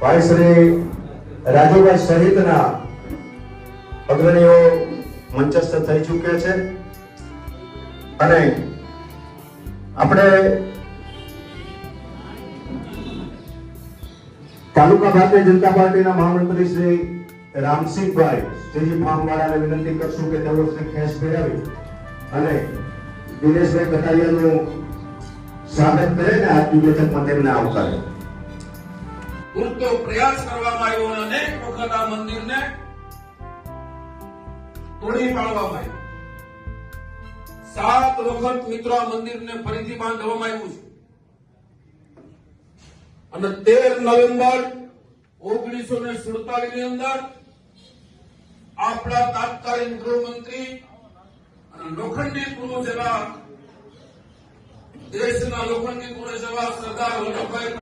ભાઈ શ્રી રાજુભાઈ સહિતના અગ્રણીઓ મંચસ્થ થઈ ચૂક્યા છે. અને આપણે તાલુકા ભારતીય જનતા પાર્ટીના મહામંત્રી શ્રી રામસિંહભાઈ શ્રીજી ફાર્મવાળાને વિનંતી કરશું કે તેઓ શ્રી ખેસ પહેરાવી અને દિનેશભાઈ કટારિયાનું સ્વાગત કરે ને આજની બેઠકમાં તેમને આવકારે. પૂરતો પ્રયાસ કરવામાં આવ્યો અને અનેક વખત આ મંદિરને તોડી પાડવામાં આવ્યું. સાત વખત મિત્રો આ મંદિરને ફરીથી બાંધવામાં આવ્યું છે. અને તેર નવેમ્બર ઓગણીસો ને સુડતાલીસની અંદર આપણા તાત્કાલિક ગૃહમંત્રી અને લોખંડી પૂર્વ જેવા દેશના લોખંડી પૂર્વ જેવા સરદાર વલ્લભભાઈ